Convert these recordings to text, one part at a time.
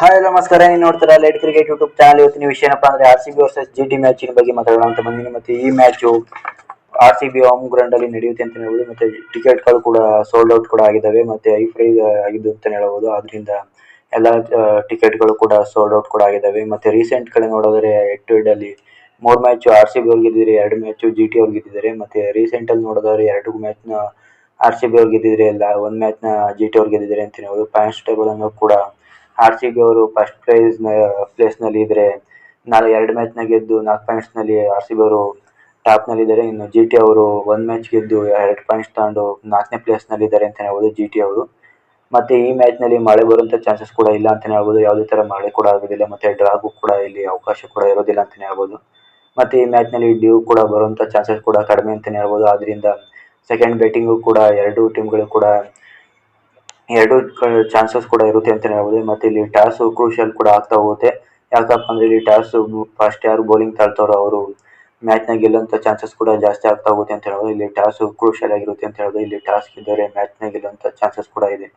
Hi ನಮಸ್ಕಾರ. ನೀವು ನೋಡ್ತೀರಾ ಲೈಟ್ ಕ್ರಿಕೆಟ್ ಯೂಟ್ಯೂಬ್ ಚಾನಲ್ ಇವತ್ತಿನ ವಿಷಯ ಏನಪ್ಪಾ ಅಂದ್ರೆ R C B versus G T ಮ್ಯಾಚಿನ ಬಗ್ಗೆ ಮಾತಾಡೋಣ ಅಂತ ಬಂದಿನಿ ಮತ್ತೆ ಈ match R C B home ground ಅಲ್ಲಿ ನಡೆಯುತ್ತೆ ಅಂತ ಹೇಳ್ಬೋದು. ಮತ್ತೆ ಟಿಕೆಟ್ಗಳು ಕೂಡ ಸೋಲ್ಡ್ ಔಟ್ ಕೂಡ ಆಗಿದ್ದಾವೆ. ಮತ್ತೆ ಐ ಫ್ರೈ ಆಗಿದ್ದು ಅಂತ ಹೇಳ್ಬೋದು. ಅದರಿಂದ ಎಲ್ಲ ಟಿಕೆಟ್ಗಳು ಕೂಡ ಸೋಲ್ಡ್ ಔಟ್ ಕೂಡ ಆಗಿದ್ದಾವೆ. ಮತ್ತೆ ರೀಸೆಂಟ್ ಕಡೆ ನೋಡಿದ್ರೆ ಹೆಡ್ ಅಲ್ಲಿ ಮೂರ್ ಮ್ಯಾಚ್ ಆರ್ ಸಿ ಬಿ ಅವ್ರಿಗೆ ಗೆದ್ದಿದ್ದಾರೆ, ಎರಡು ಮ್ಯಾಚ್ ಜಿ ಟಿ ಅವ್ರಿಗೆ ಗೆದ್ದಿದ್ದಾರೆ. ಮತ್ತೆ ರೀಸೆಂಟ್ ಅಲ್ಲಿ ನೋಡಿದ್ರೆ ಎರಡು ಮ್ಯಾಚ್ನ ಆರ್ ಸಿ ಬಿ ಅವ್ರಿಗೆ ಗೆದ್ದಿದ್ರೆ ಒಂದ್ ಮ್ಯಾಚ್ನ ಜಿ ಟಿ ಅವ್ರಿಗೆ ಅಂತ ಹೇಳ್ಬೋದು. ಪಾಯಿಂಟ್ಸ್ ಟೇಬಲ್ ಅನ್ನು ಕೂಡ ಆರ್ ಸಿ ಬಿ ಅವರು ಫಸ್ಟ್ ಪ್ರೈಸ್ ಪ್ಲೇಸ್ನಲ್ಲಿ ಇದ್ರೆ, ನಾಳೆ ಎರಡು ಮ್ಯಾಚ್ನ ಗೆದ್ದು, ನಾಲ್ಕು ಪಾಯಿಂಟ್ಸ್ನಲ್ಲಿ ಆರ್ ಸಿ ಬಿ ಅವರು ಟಾಪ್ನಲ್ಲಿ ಇದ್ದಾರೆ. ಇನ್ನು ಜಿ ಟಿ ಅವರು ಒಂದ್ ಮ್ಯಾಚ್ ಗೆದ್ದು, ಎರಡು ಪಾಯಿಂಟ್ಸ್ ತಗೊಂಡು ನಾಲ್ಕನೇ ಪ್ಲೇಸ್ನಲ್ಲಿ ಇದ್ದಾರೆ ಅಂತ ಹೇಳ್ಬೋದು ಜಿ ಟಿ ಅವರು. ಮತ್ತೆ ಈ ಮ್ಯಾಚ್ನಲ್ಲಿ ಮಳೆ ಬರುವಂತ ಚಾನ್ಸಸ್ ಕೂಡ ಇಲ್ಲ ಅಂತಾನೆ ಹೇಳ್ಬೋದು. ಯಾವುದೇ ತರ ಮಳೆ ಕೂಡ ಆಗೋದಿಲ್ಲ, ಮತ್ತೆ ಡ್ರಾಗೂ ಕೂಡ ಇಲ್ಲಿ ಅವಕಾಶ ಕೂಡ ಇರೋದಿಲ್ಲ ಅಂತಾನೆ ಹೇಳ್ಬೋದು. ಮತ್ತೆ ಈ ಮ್ಯಾಚ್ನಲ್ಲಿ ಡ್ಯೂ ಕೂಡ ಬರುವಂತ ಚಾನ್ಸಸ್ ಕೂಡ ಕಡಿಮೆ ಅಂತಾನೆ ಹೇಳ್ಬೋದು. ಆದ್ರಿಂದ ಸೆಕೆಂಡ್ ಬ್ಯಾಟಿಂಗು ಕೂಡ ಎರಡು ಟೀಮ್ಗಳು ಕೂಡ ಎರಡು ಚಾನ್ಸಸ್ ಕೂಡ ಇರುತ್ತೆ ಅಂತ ಹೇಳ್ಬೋದು. ಮತ್ತೆ ಇಲ್ಲಿ ಟಾಸ್ ಕ್ರೂಷಿಯಲ್ ಕೂಡ ಆಗ್ತಾ ಹೋಗುತ್ತೆ. ಯಾಕಪ್ಪ ಅಂದ್ರೆ ಇಲ್ಲಿ ಟಾಸ್ ಫಸ್ಟ್ ಯಾರು ಬೌಲಿಂಗ್ ತಾಳ್ತಾರೋ ಅವರು ಮ್ಯಾಚ್ನ ಗೆಲ್ಲುವಂತ ಚಾನ್ಸಸ್ ಕೂಡ ಜಾಸ್ತಿ ಆಗ್ತಾ ಹೋಗುತ್ತೆ ಅಂತ ಹೇಳ್ಬೋದು. ಇಲ್ಲಿ ಟಾಸ್ ಕ್ರೂಷಿಯಲ್ ಆಗಿರುತ್ತೆ ಅಂತ ಹೇಳ್ಬೋದು. ಇಲ್ಲಿ ಟಾಸ್ ಗೆದ್ದರೆ ಮ್ಯಾಚ್ನ ಗೆಲ್ಲುವಂತ ಚಾನ್ಸಸ್ ಕೂಡ ಇದೆ.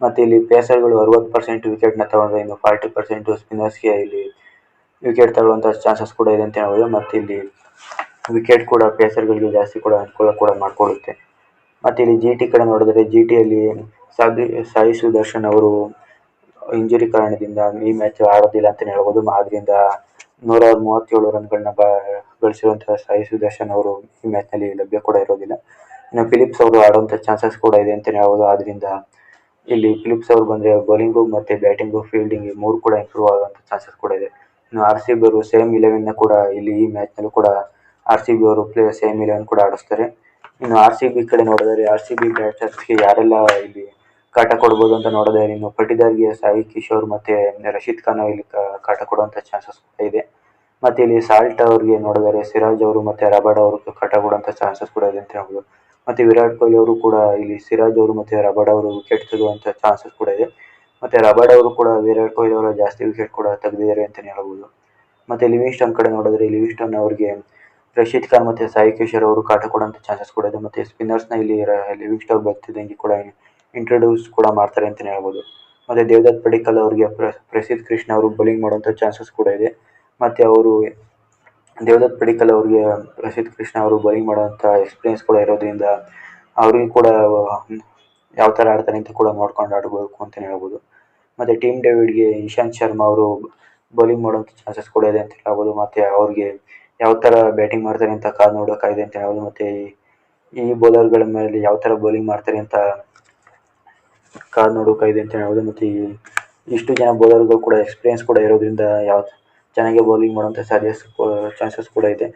ಮತ್ತೆ ಇಲ್ಲಿ ಪೇಸರ್ಗಳು ಅರವತ್ತು ಪರ್ಸೆಂಟ್ ವಿಕೆಟ್ನ ತಗೊಂಡ್ರೆ ಇನ್ನು ಫಾರ್ಟಿ ಪರ್ಸೆಂಟ್ ಸ್ಪಿನ್ನರ್ಸ್ಗೆ ಇಲ್ಲಿ ವಿಕೆಟ್ ತಗೊಳ್ಳುವಂತ ಚಾನ್ಸಸ್ ಕೂಡ ಇದೆ ಅಂತ ಹೇಳ್ಬೋದು. ಮತ್ತೆ ಇಲ್ಲಿ ವಿಕೆಟ್ ಕೂಡ ಪೇಸರ್ಗಳಿಗೆ ಜಾಸ್ತಿ ಕೂಡ ಅನುಕೂಲ ಕೂಡ ಮಾಡಿಕೊಡುತ್ತೆ. ಮತ್ತೆ ಇಲ್ಲಿ ಜಿ.ಟಿ ಕಡೆ ನೋಡಿದ್ರೆ ಜಿ.ಟಿ ಟಿಯಲ್ಲಿ ಸಾಧು ಸಾಯಿ ಸುದರ್ಶನ್ ಅವರು ಇಂಜುರಿ ಕಾರಣದಿಂದ ಈ ಮ್ಯಾಚ್ ಆಡೋದಿಲ್ಲ ಅಂತ ಹೇಳ್ಬೋದು. ಆದ್ರಿಂದ ನೂರ ಮೂವತ್ತೇಳು ರನ್ಗಳನ್ನ ಗಳಿಸಿರುವಂತಹ ಸಾಯಿ ಸುದರ್ಶನ್ ಅವರು ಈ ಮ್ಯಾಚ್ನಲ್ಲಿ ಲಭ್ಯ ಕೂಡ ಇರೋದಿಲ್ಲ. ಇನ್ನು ಫಿಲಿಪ್ಸ್ ಅವರು ಆಡುವಂತ ಚಾನ್ಸಸ್ ಕೂಡ ಇದೆ ಅಂತ ಹೇಳ್ಬೋದು. ಆದ್ರಿಂದ ಇಲ್ಲಿ ಫಿಲಿಪ್ಸ್ ಅವರು ಬಂದ್ರೆ ಬೌಲಿಂಗು ಮತ್ತೆ ಬ್ಯಾಟಿಂಗು ಫೀಲ್ಡಿಂಗ್ ಮೂರು ಕೂಡ ಇಂಪ್ರೂವ್ ಆಗುವಂತ ಚಾನ್ಸಸ್ ಕೂಡ ಇದೆ. ಇನ್ನು ಆರ್ ಸಿ ಬಿ ಅವರು ಸೇಮ್ ಇಲೆವೆನ್ ಕೂಡ ಇಲ್ಲಿ ಈ ಮ್ಯಾಚ್ ನಲ್ಲೂ ಕೂಡ ಆರ್ ಸಿ ಬಿ ಅವರು ಸೇಮ್ ಇಲೆವೆನ್ ಕೂಡ ಆಡಿಸ್ತಾರೆ. ಇನ್ನು ಆರ್ ಸಿ ಬಿ ಕಡೆ ನೋಡಿದ್ರೆ ಆರ್ ಸಿ ಬಿ ಬ್ಯಾಟರ್ಸ್ಗೆ ಯಾರೆಲ್ಲ ಇಲ್ಲಿ ಕಾಟ ಕೊಡ್ಬೋದು ಅಂತ ನೋಡಿದ್ರೆ ಇನ್ನು ಪಟಿದಾರ್ಗೆ ಸಾಯಿ ಕಿಶೋರ್ ಮತ್ತೆ ರಶೀದ್ ಖಾನ್ ಇಲ್ಲಿ ಕಾಟ ಕೊಡುವಂತ ಚಾನ್ಸಸ್ ಕೂಡ ಇದೆ. ಮತ್ತೆ ಇಲ್ಲಿ ಸಾಲ್ಟ್ ಅವ್ರಿಗೆ ನೋಡಿದರೆ ಸಿರಾಜ್ ಅವರು ಮತ್ತೆ ರಬಾಡ್ ಅವರು ಕಾಟ ಕೊಡುವಂತ ಚಾನ್ಸಸ್ ಕೂಡ ಇದೆ ಅಂತ ಹೇಳ್ಬೋದು. ಮತ್ತೆ ವಿರಾಟ್ ಕೊಹ್ಲಿ ಅವರು ಕೂಡ ಇಲ್ಲಿ ಸಿರಾಜ್ ಅವರು ಮತ್ತೆ ರಬಾಡ್ ಅವರು ವಿಕೆಟ್ ತೆಗೆಯುವಂತ ಚಾನ್ಸಸ್ ಕೂಡ ಇದೆ. ಮತ್ತೆ ರಬಾಡ್ ಅವರು ಕೂಡ ವಿರಾಟ್ ಕೊಹ್ಲಿ ಅವರ ಜಾಸ್ತಿ ವಿಕೆಟ್ ಕೂಡ ತೆಗೆದಿದ್ದಾರೆ ಅಂತ ಹೇಳ್ಬೋದು. ಮತ್ತೆ ಲಿವಿಂಗ್ಸ್ಟನ್ ಕಡೆ ನೋಡಿದ್ರೆ ಲಿವಿಂಗ್ಸ್ಟನ್ ಅವರಿಗೆ ರಶೀದ್ ಖಾನ್ ಮತ್ತು ಸಾಯಿ ಕಿಶೋರ್ ಅವರು ಕಾಟ ಕೊಡುವಂತ ಚಾನ್ಸಸ್ ಕೂಡ ಇದೆ. ಮತ್ತೆ ಸ್ಪಿನ್ನರ್ಸ್ನ ಇಲ್ಲಿ ಲಿವಿಂಗ್ ಸ್ಟಾಕ್ ಬರ್ತಿದ್ದಂಗೆ ಕೂಡ ಇಂಟ್ರೊಡ್ಯೂಸ್ ಕೂಡ ಮಾಡ್ತಾರೆ ಅಂತಲೇ ಹೇಳ್ಬೋದು. ಮತ್ತೆ ದೇವದತ್ ಪಡಿಕಲ್ ಅವರಿಗೆ ಪ್ರ- ಪ್ರಸಿದ್ಧ ಕೃಷ್ಣ ಅವರು ಬೌಲಿಂಗ್ ಮಾಡುವಂತ ಚಾನ್ಸಸ್ ಕೂಡ ಇದೆ. ಮತ್ತೆ ಅವರು ದೇವದತ್ ಪಡಿಕಲ್ ಅವರಿಗೆ ಪ್ರಸಿದ್ಧ ಕೃಷ್ಣ ಅವರು ಬೌಲಿಂಗ್ ಮಾಡುವಂತ ಎಕ್ಸ್ಪೀರಿಯನ್ಸ್ ಕೂಡ ಇರೋದ್ರಿಂದ ಅವ್ರಿಗೆ ಕೂಡ ಯಾವ ತರ ಆಡ್ತಾರೆ ಅಂತ ಕೂಡ ನೋಡ್ಕೊಂಡು ಆಡಬೇಕು ಅಂತಲೇ ಹೇಳ್ಬೋದು. ಮತ್ತೆ ಟೀಮ್ ಡೇವಿಡ್ಗೆ ಇಶಾಂತ್ ಶರ್ಮಾ ಅವರು ಬೌಲಿಂಗ್ ಮಾಡುವಂತ ಚಾನ್ಸಸ್ ಕೂಡ ಇದೆ ಅಂತ ಹೇಳ್ಬೋದು. ಮತ್ತೆ ಅವ್ರಿಗೆ ಯಾವ ತರ ಬ್ಯಾಟಿಂಗ್ ಮಾಡ್ತಾರೆ ಅಂತ ಕಾದು ನೋಡೋಕಾಗಿದೆ ಅಂತ ಹೇಳ್ಬೋದು ಮತ್ತೆ ಈ- ಬೌಲರ್ಗಳ ಮೇಲೆ ಯಾವ ತರ ಬೌಲಿಂಗ್ ಮಾಡ್ತಾರೆ ಅಂತ ಕಾದು ನೋಡೋಕಾಗಿದೆ ಅಂತ ಹೇಳ್ಬೋದು ಮತ್ತೆ ಇಷ್ಟು ಜನ ಬೌಲರ್ಗಳು ಕೂಡ ಎಕ್ಸ್ಪೀರಿಯನ್ಸ್ ಕೂಡ ಇರೋದ್ರಿಂದ ಯಾವ ಚೆನ್ನಾಗಿ ಬೌಲಿಂಗ್ ಮಾಡುವಂತ ಸಾಧ್ಯಸ್ ಚಾನ್ಸಸ್ ಕೂಡ ಇದೆ.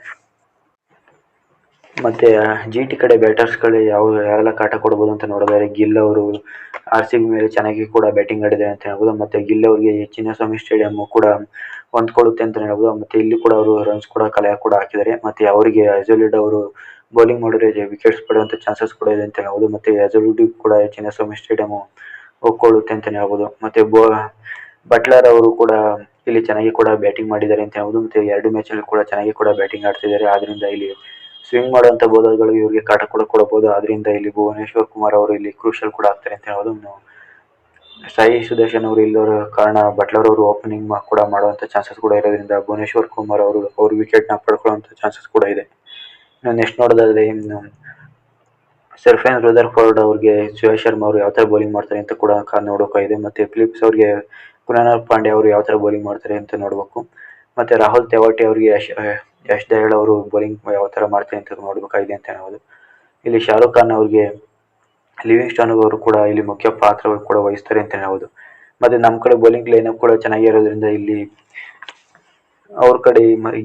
ಮತ್ತೆ ಜಿ ಟಿ ಕಡೆ ಬ್ಯಾಟರ್ಸ್ಗಳು ಯಾವ, ಯಾರೆಲ್ಲ ಕಾಟ ಕೊಡಬಹುದು ಅಂತ ನೋಡಿದರೆ ಗಿಲ್ ಅವರು ಆರ್ ಸಿ ಬಿ ಮೇಲೆ ಚೆನ್ನಾಗಿ ಕೂಡ ಬ್ಯಾಟಿಂಗ್ ಆಡಿದ್ದಾರೆ ಅಂತ ಹೇಳ್ಬೋದು. ಮತ್ತೆ ಗಿಲ್ ಅವರಿಗೆ ಚಿನ್ನಸ್ವಾಮಿ ಸ್ಟೇಡಿಯಂ ಕೂಡ ಹೊಂದ್ಕೊಳ್ಳುತ್ತೆ ಅಂತಾನೆ ಹೇಳಬಹುದು ಮತ್ತೆ ಇಲ್ಲಿ ಕೂಡ ಅವರು ರನ್ಸ್ ಕೂಡ ಕಲೆ ಕೂಡ ಹಾಕಿದ್ದಾರೆ. ಮತ್ತೆ ಅವರಿಗೆ ಅಜೋಲಿಡ್ ಅವರು ಬೌಲಿಂಗ್ ಮಾಡಿದ್ರೆ ವಿಕೆಟ್ಸ್ ಪಡೆಯುವಂತ ಚಾನ್ಸಸ್ ಕೂಡ ಇದೆ ಅಂತ ಹೇಳಬಹುದು ಮತ್ತೆ ಅಜೋಲಿಡ್ ಕೂಡ ಚಿನ್ನಸ್ವಾಮಿ ಸ್ಟೇಡಿಯಂ ಒಪ್ಕೊಳ್ಳುತ್ತೆ ಅಂತಾನೆ ಹೇಳಬಹುದು ಮತ್ತೆ ಬಟ್ಲರ್ ಅವರು ಕೂಡ ಇಲ್ಲಿ ಚೆನ್ನಾಗಿ ಕೂಡ ಬ್ಯಾಟಿಂಗ್ ಮಾಡಿದ್ದಾರೆ ಅಂತ ಹೇಳಬಹುದು ಮತ್ತೆ ಎರಡು ಮ್ಯಾಚ್ ಅಲ್ಲಿ ಕೂಡ ಚೆನ್ನಾಗಿ ಕೂಡ ಬ್ಯಾಟಿಂಗ್ ಆಡ್ತಿದ್ದಾರೆ. ಆದ್ರಿಂದ ಇಲ್ಲಿ ಸ್ವಿಂಗ್ ಮಾಡುವಂತ ಬೌಲರ್ಗಳು ಇವರಿಗೆ ಕಾಟ ಕೂಡ ಕೊಡಬಹುದು. ಆದ್ರಿಂದ ಇಲ್ಲಿ ಭುವನೇಶ್ವರ್ ಕುಮಾರ್ ಅವರು ಇಲ್ಲಿ ಕ್ರೂಷಿಯಲ್ ಕೂಡ ಆಗ್ತಾರೆ ಅಂತ ಇನ್ನು ಸಾಯಿ ಸುದರ್ಶನ್ ಅವರು ಇಲ್ಲರ ಕಾರಣ, ಬಟ್ಲರ್ ಅವರು ಓಪನಿಂಗ್ ಕೂಡ ಮಾಡುವಂತ ಚಾನ್ಸಸ್ ಕೂಡ ಇರೋದ್ರಿಂದ ಭುವನೇಶ್ವರ್ ಕುಮಾರ್ ಅವರು, ಅವ್ರ ವಿಕೆಟ್ನ ಪಡ್ಕೊಳ್ಳುವಂತ ಚಾನ್ಸಸ್ ಕೂಡ ಇದೆ. ನೆಕ್ಸ್ಟ್ ನೋಡೋದಾದ್ರೆ ಇನ್ನು ಸರ್ಫೇನ್ ರುದರ್ ಫೋರ್ಡ್ ಅವ್ರಿಗೆ ಸುರೇಶ್ ಶರ್ಮಾ ಅವರು ಯಾವ ತರ ಬೌಲಿಂಗ್ ಮಾಡ್ತಾರೆ ಅಂತ ಕೂಡ ಕಾದ್ ಇದೆ. ಮತ್ತೆ ಫಿಲಿಪ್ಸ್ ಅವ್ರಿಗೆ ಕುನಾಲ್ ಪಾಂಡೆ ಅವರು ಯಾವ ತರ ಬೌಲಿಂಗ್ ಮಾಡ್ತಾರೆ ಅಂತ ನೋಡ್ಬೇಕು. ಮತ್ತೆ ರಾಹುಲ್ ತೆವಾಟಿ ಅವರಿಗೆ ಯಶ್ ಯಶ್ ದಯಾಳ್ ಅವರು ಬೌಲಿಂಗ್ ಯಾವ ತರ ಮಾಡ್ತಾರೆ ಅಂತ ನೋಡ್ಬೇಕಾಗಿದೆ ಅಂತ ಹೇಳ್ಬೋದು. ಇಲ್ಲಿ ಶಾರುಖ್ ಖಾನ್ ಅವ್ರಿಗೆ ಲಿವಿಂಗ್ಸ್ಟನ್ ಅವರು ಕೂಡ ಇಲ್ಲಿ ಮುಖ್ಯ ಪಾತ್ರ ಕೂಡ ವಹಿಸ್ತಾರೆ ಅಂತ ಹೇಳ್ಬೋದು. ಮತ್ತೆ ನಮ್ಮ ಕಡೆ ಬೌಲಿಂಗ್ ಲೈನ್ ಕೂಡ ಚೆನ್ನಾಗಿರೋದ್ರಿಂದ ಇಲ್ಲಿ ಅವ್ರ ಕಡೆ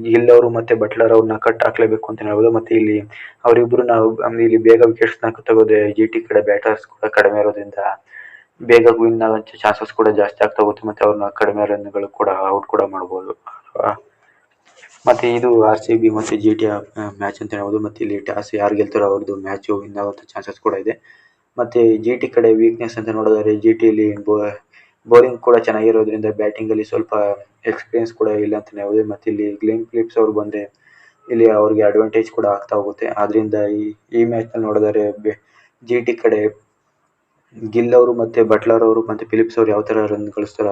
ಗಿಲ್ ಅವರು ಮತ್ತೆ ಬಟ್ಲರ್ ಅವ್ರನ್ನ ಕಟ್ ಹಾಕ್ಲೇಬೇಕು ಅಂತ ಹೇಳ್ಬೋದು. ಮತ್ತೆ ಇಲ್ಲಿ ಅವರಿಬ್ರು ನಾವು ಇಲ್ಲಿ ಬೇಗ ವಿಕೆಟ್ಸ್ನ ತಗೋದೆ ಜಿ ಟಿ ಕಡೆ ಬ್ಯಾಟರ್ಸ್ ಕೂಡ ಕಡಿಮೆ ಇರೋದ್ರಿಂದ ಬೇಗ ವಿನ್ ಆಗೋ ಚಾನ್ಸಸ್ ಕೂಡ ಜಾಸ್ತಿ ಆಗ್ತಾ ಹೋಗುತ್ತೆ. ಮತ್ತೆ ಅವ್ರನ್ನ ಕಡಿಮೆ ರನ್ಗಳು ಕೂಡ ಔಟ್ ಕೂಡ ಮಾಡ್ಬೋದು ಆ, ಮತ್ತೆ ಇದು ಆರ್ ಸಿ ಬಿ ಮತ್ತೆ ಜಿ ಟಿ ಮ್ಯಾಚ್ ಅಂತ ಹೇಳ್ಬೋದು. ಮತ್ತೆ ಇಲ್ಲಿ ಟಾಸ್ ಯಾರು ಗೆಲ್ತಾರೋ ಅವ್ರದ್ದು ಮ್ಯಾಚ್ ವಿನ್ ಆಗುವಂತ ಚಾನ್ಸಸ್ ಕೂಡ ಇದೆ. ಮತ್ತೆ ಜಿ ಟಿ ಕಡೆ ವೀಕ್ನೆಸ್ ಅಂತ ನೋಡಿದರೆ ಜಿ ಟಿಲಿ ಬೌಲಿಂಗ್ ಕೂಡ ಚೆನ್ನಾಗಿರೋದ್ರಿಂದ ಬ್ಯಾಟಿಂಗ್ ಅಲ್ಲಿ ಸ್ವಲ್ಪ ಎಕ್ಸ್ಪೀರಿಯನ್ಸ್ ಕೂಡ ಇಲ್ಲ ಅಂತ ಹೇಳ್ಬೋದು. ಮತ್ತೆ ಇಲ್ಲಿ ಗ್ಲೇನ್ ಫಿಲಿಪ್ಸ್ ಅವರು ಬಂದ್ರೆ ಇಲ್ಲಿ ಅವರಿಗೆ ಅಡ್ವಾಂಟೇಜ್ ಕೂಡ ಆಗ್ತಾ ಹೋಗುತ್ತೆ. ಆದ್ರಿಂದ ಈ ಈ ಮ್ಯಾಚ್ನಲ್ಲಿ ನೋಡಿದರೆ ಜಿ ಟಿ ಕಡೆ ಗಿಲ್ ಅವರು ಮತ್ತೆ ಬಟ್ಲರ್ ಅವರು ಮತ್ತೆ ಫಿಲಿಪ್ಸ್ ಅವರು ಯಾವ ತರ ರನ್ ಗಳಿಸ್ತಾರೋ